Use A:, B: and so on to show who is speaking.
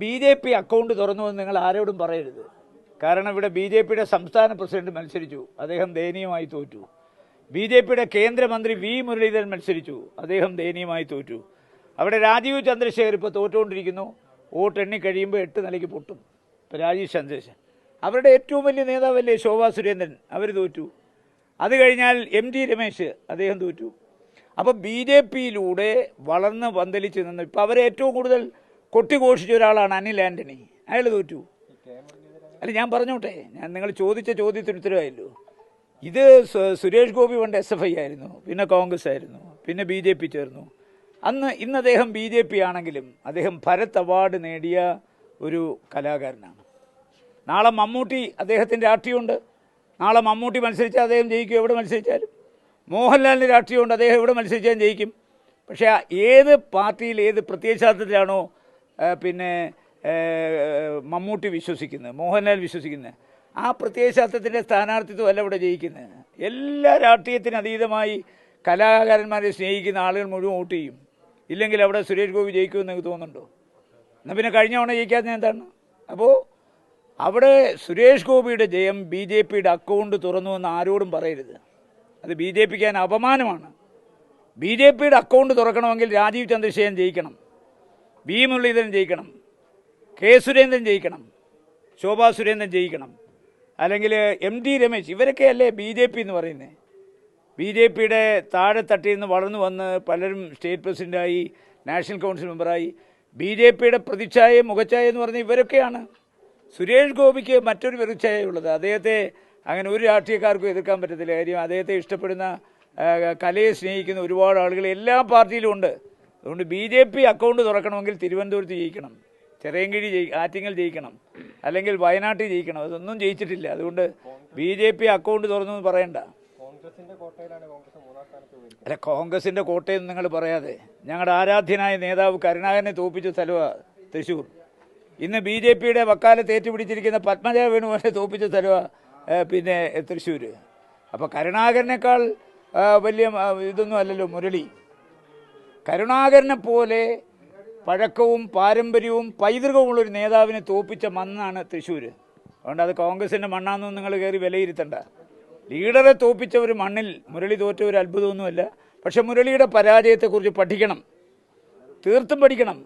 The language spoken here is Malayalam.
A: ബി ജെ പി അക്കൗണ്ട് തുറന്നുവെന്ന് നിങ്ങൾ ആരോടും പറയരുത്. കാരണം ഇവിടെ ബി ജെ പിയുടെ സംസ്ഥാന പ്രസിഡന്റ് മത്സരിച്ചു. അദ്ദേഹം ദയനീയമായി തോറ്റു. ബി ജെ പിയുടെ കേന്ദ്രമന്ത്രി വി മുരളീധരൻ മത്സരിച്ചു. അദ്ദേഹം ദയനീയമായി തോറ്റു. അവിടെ രാജീവ് ചന്ദ്രശേഖർ ഇപ്പോൾ തോറ്റുകൊണ്ടിരിക്കുന്നു. വോട്ട് എണ്ണി കഴിയുമ്പോൾ എട്ട് നിലയ്ക്ക് പൊട്ടും. ഇപ്പോൾ രാജീവ് ചന്ദ്രശേഖർ. അവരുടെ ഏറ്റവും വലിയ നേതാവല്ലേ ശോഭാ സുരേന്ദ്രൻ? അവർ തോറ്റു. അത് കഴിഞ്ഞാൽ എം ടി രമേശ് അദ്ദേഹം തോറ്റു. അപ്പോൾ ബി ജെ പിയിലൂടെ വളർന്ന് പന്തലിച്ച് നിന്ന്. ഇപ്പോൾ അവരെ ഏറ്റവും കൂടുതൽ കൊട്ടിഘോഷിച്ച ഒരാളാണ് അനിൽ ആന്റണി അയാൾ തോറ്റു. അല്ല ഞാൻ പറഞ്ഞോട്ടെ ഞാൻ നിങ്ങൾ ചോദിച്ച ചോദ്യത്തിന് ഉത്തരവായല്ലോ. ഇത് സുരേഷ് ഗോപി പണ്ട് എസ് എഫ് ഐ ആയിരുന്നു പിന്നെ കോൺഗ്രസ് ആയിരുന്നു പിന്നെ ബി ജെ പി ചേർന്നു. അന്ന് ഇന്ന് അദ്ദേഹം ബി ജെ പി ആണെങ്കിലും അദ്ദേഹം ഭരത് അവാർഡ് നേടിയ ഒരു കലാകാരനാണ്. നാളെ മമ്മൂട്ടി അദ്ദേഹത്തിന്റെ രാഷ്ട്രീയമുണ്ട്. നാളെ മമ്മൂട്ടി മത്സരിച്ചാൽ അദ്ദേഹം ജയിക്കും എവിടെ മത്സരിച്ചാലും. മോഹൻലാലിന്റെ രാഷ്ട്രീയമുണ്ട് അദ്ദേഹം എവിടെ മത്സരിച്ചാലും ജയിക്കും. പക്ഷേ ഏത് പാർട്ടിയിൽ ഏത് പ്രത്യയശാസ്ത്രത്തിലാണോ പിന്നെ മമ്മൂട്ടി വിശ്വസിക്കുന്നത് മോഹൻലാൽ വിശ്വസിക്കുന്നത് ആ പ്രത്യയശാസ്ത്രത്തിന്റെ സ്ഥാനാർത്ഥിത്വം അല്ല ഇവിടെ ജയിക്കുന്നത് എല്ലാ രാഷ്ട്രീയത്തിന് അതീതമായി കലാകാരന്മാരെ സ്നേഹിക്കുന്ന ആളുകൾ മുഴുവൻ വോട്ട് ചെയ്യും. ഇല്ലെങ്കിൽ അവിടെ സുരേഷ് ഗോപി ജയിക്കുമെന്ന് എനിക്ക് തോന്നുന്നുണ്ടോ? എന്നാൽ പിന്നെ കഴിഞ്ഞ തവണ ജയിക്കാത്ത എന്താണ്? അപ്പോൾ അവിടെ സുരേഷ് ഗോപിയുടെ ജയം ബി ജെ പിയുടെ അക്കൗണ്ട് തുറന്നു എന്ന് ആരോടും പറയരുത്. അത് ബി ജെ പിക്ക് അപമാനമാണ്. ബി ജെ പിയുടെ അക്കൗണ്ട് തുറക്കണമെങ്കിൽ രാജീവ് ചന്ദ്രശേഖരൻ ജയിക്കണം. വി മുരളീധരൻ ജയിക്കണം കെ സുരേന്ദ്രൻ ജയിക്കണം ശോഭാ സുരേന്ദ്രൻ ജയിക്കണം. അല്ലെങ്കിൽ എം ടി രമേശ് ഇവരൊക്കെ അല്ലേ ബി ജെ പി എന്ന് പറയുന്നത് ബി ജെ പിയുടെ താഴെ തട്ടിൽ നിന്ന് വളർന്നു വന്ന് പലരും സ്റ്റേറ്റ് പ്രസിഡന്റായി നാഷണൽ കൗൺസിൽ മെമ്പറായി ബി ജെ പിയുടെ പ്രതിച്ഛായ മുഖച്ഛായ എന്ന് പറഞ്ഞ ഇവരൊക്കെയാണ്. സുരേഷ് ഗോപിക്ക് മറ്റൊരു പ്രതിച്ഛായയുള്ളത് അദ്ദേഹത്തെ അങ്ങനെ ഒരു രാഷ്ട്രീയക്കാർക്കും എതിർക്കാൻ പറ്റത്തില്ല. കാര്യം അദ്ദേഹത്തെ ഇഷ്ടപ്പെടുന്ന കലയെ സ്നേഹിക്കുന്ന ഒരുപാട് ആളുകൾ എല്ലാ പാർട്ടിയിലും ഉണ്ട്. അതുകൊണ്ട് ബി ജെ പി അക്കൗണ്ട് തുറക്കണമെങ്കിൽ തിരുവനന്തപുരത്ത് ജയിക്കണം. ചെറിയങ്കിഴി ജയി ആറ്റിങ്ങൽ ജയിക്കണം. അല്ലെങ്കിൽ വയനാട്ടിൽ ജയിക്കണം. അതൊന്നും ജയിച്ചിട്ടില്ല. അതുകൊണ്ട് ബി ജെ പി അക്കൗണ്ട് തുറന്നു എന്ന് പറയണ്ട. അല്ല കോൺഗ്രസിന്റെ കോട്ടയെന്ന് നിങ്ങൾ പറയാതെ ഞങ്ങളുടെ ആരാധ്യനായ നേതാവ് കരുണാകരനെ തോപ്പിച്ച സ്ഥലമാണ് തൃശ്ശൂർ ഇന്ന് ബി ജെ പിയുടെ വക്കാലത്ത് ഏറ്റുപിടിച്ചിരിക്കുന്ന പത്മജ വേണുവിനെ തോപ്പിച്ച സ്ഥലമാണ് പിന്നെ തൃശ്ശൂർ അപ്പോൾ കരുണാകരനേക്കാൾ വലിയ ഇതൊന്നും അല്ലല്ലോ മുരളി. കരുണാകരനെ പോലെ പഴക്കവും പാരമ്പര്യവും പൈതൃകവുമുള്ള ഒരു നേതാവിനെ തോപ്പിച്ച മണ്ണാണ് തൃശ്ശൂർ അതുകൊണ്ട് അത് കോൺഗ്രസിന്റെ മണ്ണാണെന്നും നിങ്ങൾ കയറി വിലയിരുത്തണ്ട. ലീഡറെ തോപ്പിച്ച ഒരു മണ്ണിൽ മുരളി തോറ്റ ഒരു അത്ഭുതമൊന്നുമല്ല. പക്ഷെ മുരളിയുടെ പരാജയത്തെക്കുറിച്ച് പഠിക്കണം. തീർത്തും പഠിക്കണം.